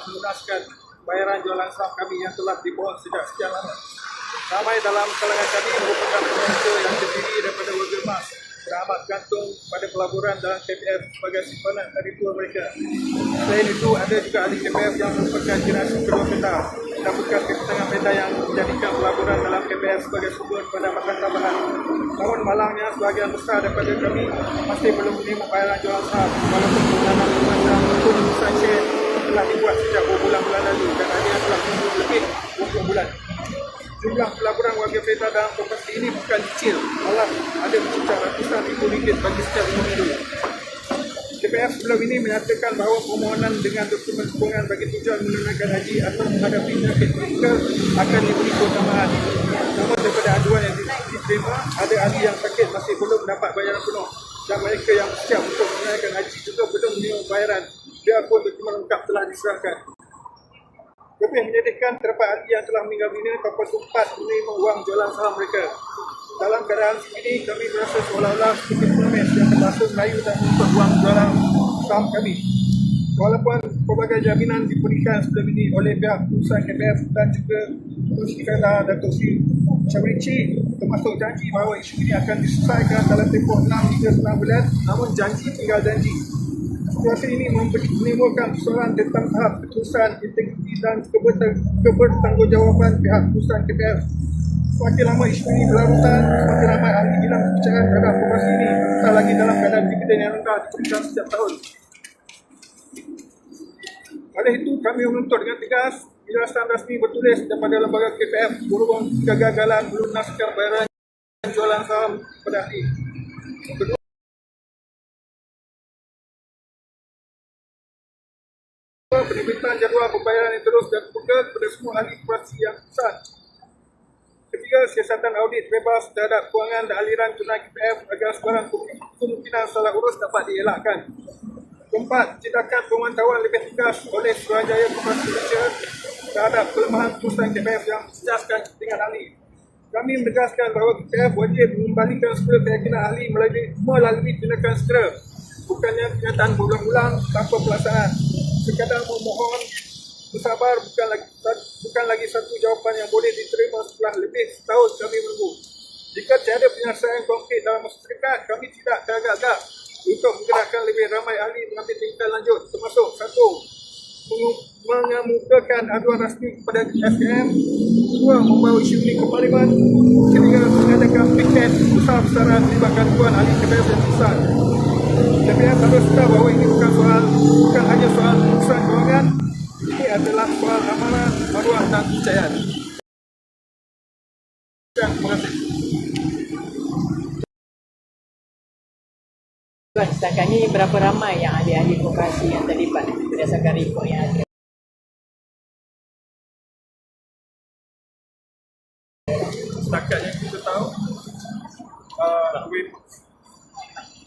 dalam melunaskan bayaran jualan saham kami yang telah dipohon sejak sekian lama. Ramai dalam kalangan kami merupakan pengusaha yang terdiri daripada warga emas beramat gantung pada pelaburan dalam KPF sebagai simpanan hari tua mereka. Selain itu, ada juga ahli KPF yang merupakan generasi kedua peta bekas ketenangan peta yang menjadikan pelaburan dalam KPF sebagai sumber pendapatan tambahan. Namun malangnya sebahagian besar daripada kami masih belum menerima bayaran jualan saham walaupun permasa maupun urusan share telah dibuat sejak bulan-bulan lalu dan hanya telah tunggu lebih 20 bulan. Jumlah pelaburan warga peta dalam properti ini bukan kecil, malah ada mencapai ratusan ribu ringgit bagi setiap individu. KPF sebelum ini menyatakan bahawa permohonan dengan dokumen sokongan bagi tujuan menunaikan haji atau menghadapi penyakit kritikal akan diberi keutamaan. Namun daripada aduan yang diterima, ada ahli yang sakit masih belum dapat bayaran penuh dan mereka yang siap untuk menunaikan haji juga belum menerima bayaran biarpun dokumen lengkap telah diserahkan. Lebih menyedihkan terdapat ahli yang telah meninggal dunia tanpa sempat menerima wang jualan saham mereka. Dalam keadaan ini, kami berasa seolah-olah seperti pengemis yang terpaksa merayu dan menuntut wang jualan saham kami. Walaupun pelbagai jaminan diberikan sebelum ini oleh pihak perusahaan KPF dan juga Tuan Kala Datuk Sri Syamrici termasuk janji bahawa isu ini akan diselesaikan dalam tempoh 6 hingga 9 bulan namun janji tinggal janji. Situasi ini menimbulkan persoalan tentang tahap keputusan, integriti dan kebertang- kebertanggungjawabkan pihak perusahaan KPF. Semakin lama isu ini berlarutan, semakin ramai ahli hilang kepercayaan terhadap operasi ini. Tak lagi dalam keadaan dividen yang rendah diberikan setiap tahun. Oleh itu, kami menuntut dengan tegas penjelasan rasmi bertulis daripada lembaga KPF berhubung kegagalan melunaskan bayaran jualan saham pada ahli. Penerbitan jadual pembayaran yang terus dan terbuka kepada semua ahli operasi yang besar. Ketiga, siasatan audit bebas terhadap kewangan dan aliran tunai KPF agar sebarang kemungkinan salah urus dapat dielakkan. Keempat, tindakan pemantauan lebih tegas oleh Suruhanjaya Komersi Malaysia terhadap kelemahan perusahaan KPF yang menjejaskan kepentingan ahli. Kami menegaskan bahawa KPF wajib mengembalikan segera keyakinan ahli melalui, melalui tindakan segera. Bukannya kenyataan berulang-ulang tanpa pelaksanaan. Sekadar memohon bersabar bukan lagi bukan lagi satu jawapan yang boleh diterima setelah lebih setahun kami menunggu. Jika tiada penyelesaian konkret dalam masa terdekat, kami tidak teragak-agak untuk menggerakkan lebih ramai ahli mengambil tingkatan lanjut termasuk satu mengemukakan aduan rasmi kepada SKM dua membawa isu ini ke Parlimen ketiga mengadakan piket besar-besaran melibatkan tuan ahli yang besar KPF harus tahu bahawa Tuan, setakat ni berapa ramai yang ahli-ahli koperasi yang terlibat berdasarkan rekod yang ada? Setakat yang kita tahu, uh, with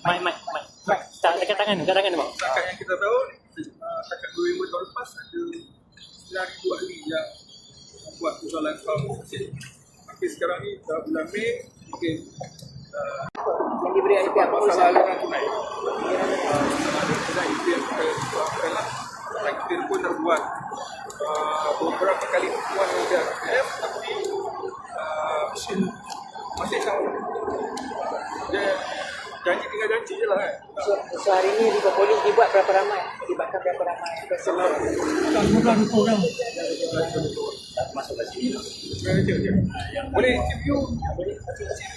Mai, mai, mai. Tak, dekat tangan tu, dekat tangan tu, bang. setakat yang kita tahu, uh, setakat 2000 tahun lepas ada 9,000 ahli yang membuat persoalan saham hasil. Tapi sekarang ni dah bulan Mei, mungkin uh, Diberi oleh pihak masalah perusahaan. aliran tunai. IPM kita buatkan lah. Pun dah buat uh, beberapa kali pertemuan dengan pihak IPM tapi uh, masih sama. Dia janji tinggal janji je lah kan. So, so hari ni River Polis dibuat berapa ramai? Dibatkan berapa ramai? Masuk kat sini. Boleh interview. Boleh interview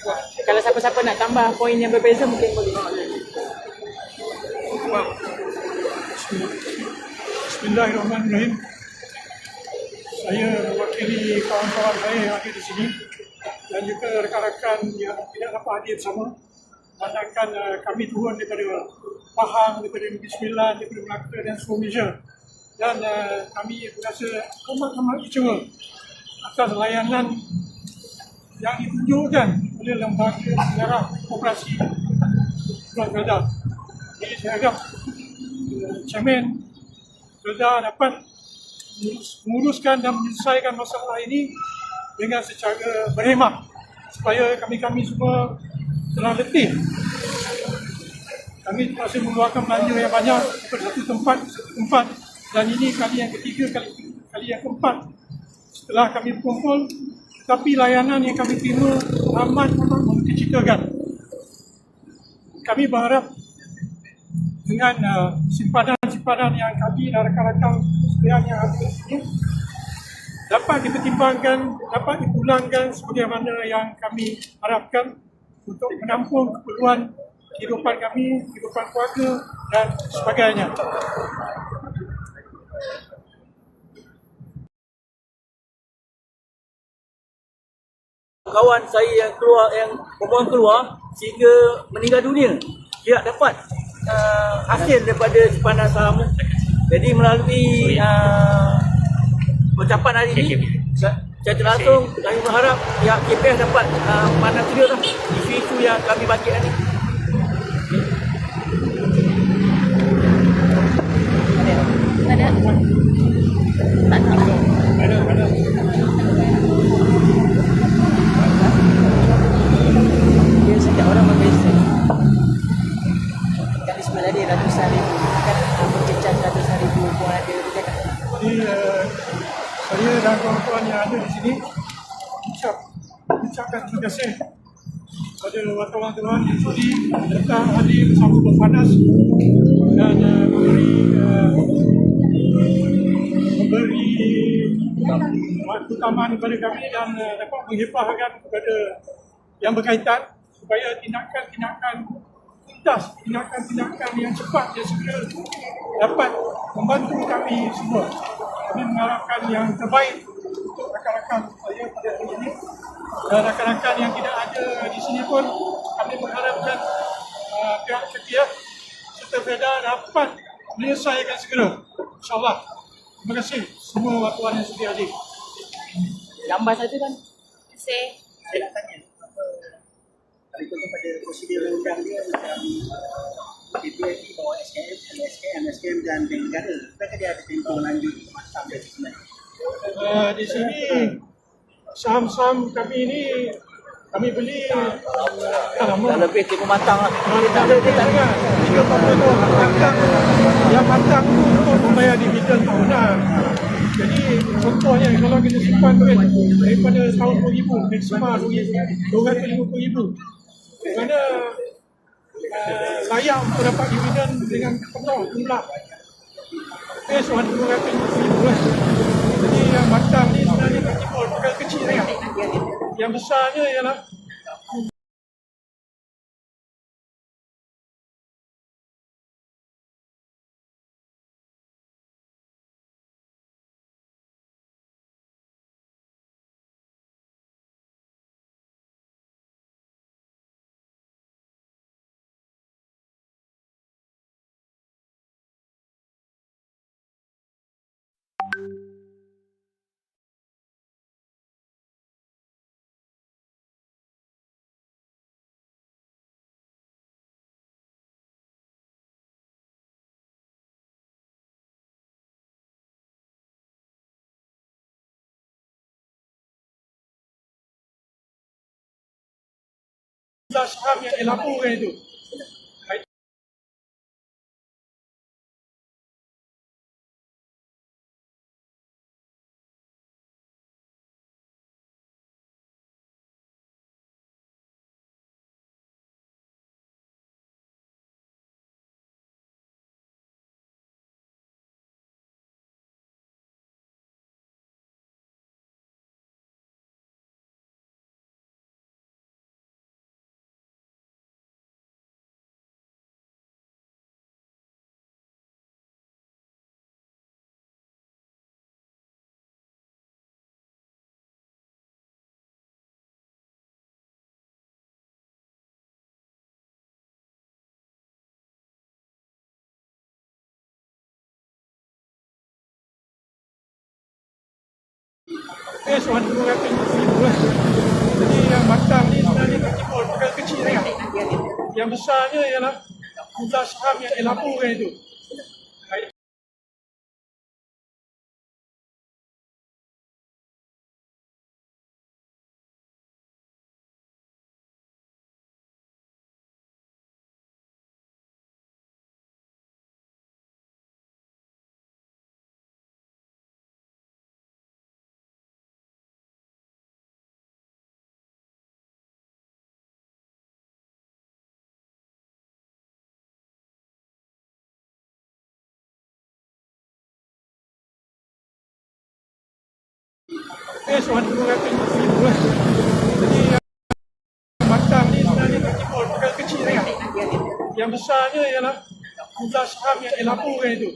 lah. Kalau siapa-siapa nak tambah poin yang berbeza mungkin boleh. Bismillahirrahmanirrahim. Saya mewakili kawan-kawan saya yang ada di sini dan juga rekan-rekan yang tidak dapat hadir bersama. Mandakan uh, kami turun daripada Pahang, daripada Negeri Sembilan, daripada Melaka dan seluruh Malaysia. Dan uh, kami berasa amat-amat kecewa atas layanan yang ditunjukkan oleh lembaga sejarah koperasi Pulau Kedah. Jadi saya harap uh, Chairman Kedah dapat mengurus- menguruskan dan menyelesaikan masalah ini dengan secara berhemah supaya kami-kami semua telah letih. Kami masih mengeluarkan belanja yang banyak daripada satu tempat satu tempat dan ini kali yang ketiga, kali, kali yang keempat setelah kami berkumpul tapi layanan yang kami terima amat amat mengkecitakan. Kami berharap dengan uh, simpanan-simpanan yang kami dan rakan-rakan sekalian yang ada di sini dapat dipertimbangkan, dapat dipulangkan sebagaimana yang kami harapkan untuk menampung keperluan kehidupan kami, kehidupan keluarga dan sebagainya. Kawan saya yang keluar yang perempuan keluar sehingga meninggal dunia. Tidak dapat uh, hasil daripada simpanan saham. Jadi melalui uh, ucapan hari ini sa- secara langsung kami berharap pihak KPS dapat uh, pandang serius lah isu-isu yang kami bangkitkan ni Ada. Tak tahu. Ada, ada. Dia setiap orang berbeza. Mekanisme tadi ratusan ribu. Kan uh, berkecam ratusan ribu pun ada. Dia cakap, Jadi uh, saya dan kawan-kawan yang ada di sini ucap ucapkan terima kasih kepada wartawan-wartawan yang sudi datang hadir bersama berpanas dan uh, memberi uh, memberi keutamaan kepada kami dan uh, dapat menghibahkan kepada yang berkaitan supaya tindakan-tindakan tuntas, tindakan-tindakan yang cepat yang segera dapat membantu kami semua. Kami mengharapkan yang terbaik untuk rakan-rakan saya pada hari ini dan rakan-rakan yang tidak ada di sini pun kami mengharapkan uh, pihak setia serta Feda dapat menyelesaikan segera. InsyaAllah. Terima kasih semua wartawan yang sedia hadir. Gambar satu kan? Terima kasih. saya nak tanya apa kalau contoh pada prosedur undang dia macam DPRD bawa SKM, LSKM, SKM dan Bank Negara adakah dia ada tempoh lanjut dia sebenarnya Uh, di sini saham-saham kami ini kami beli dah lama. dah lebih tiga matang lah. Tiga apa tu matang. Yang matang tu untuk membayar dividen tahunan. Jadi contohnya kalau kita simpan duit daripada tahun 2000 maksimal 250 Kerana uh, layak untuk dapat dividen dengan penuh jumlah Base 250 lah. Yang matang ni sebenarnya kecil, bukan kecil sangat. Yang besarnya ialah saham yang dilaporkan itu. Base 250 lah. Jadi yang matang ni sebenarnya kecil, bukan kecil sangat. Yang besarnya ialah jumlah saham yang dilaporkan itu. Based on mengatakan begitu lah. Jadi yang Batam ni sebenarnya timbul perkara kecil kan. Yang besarnya ialah jumlah saham yang dilaporkan itu.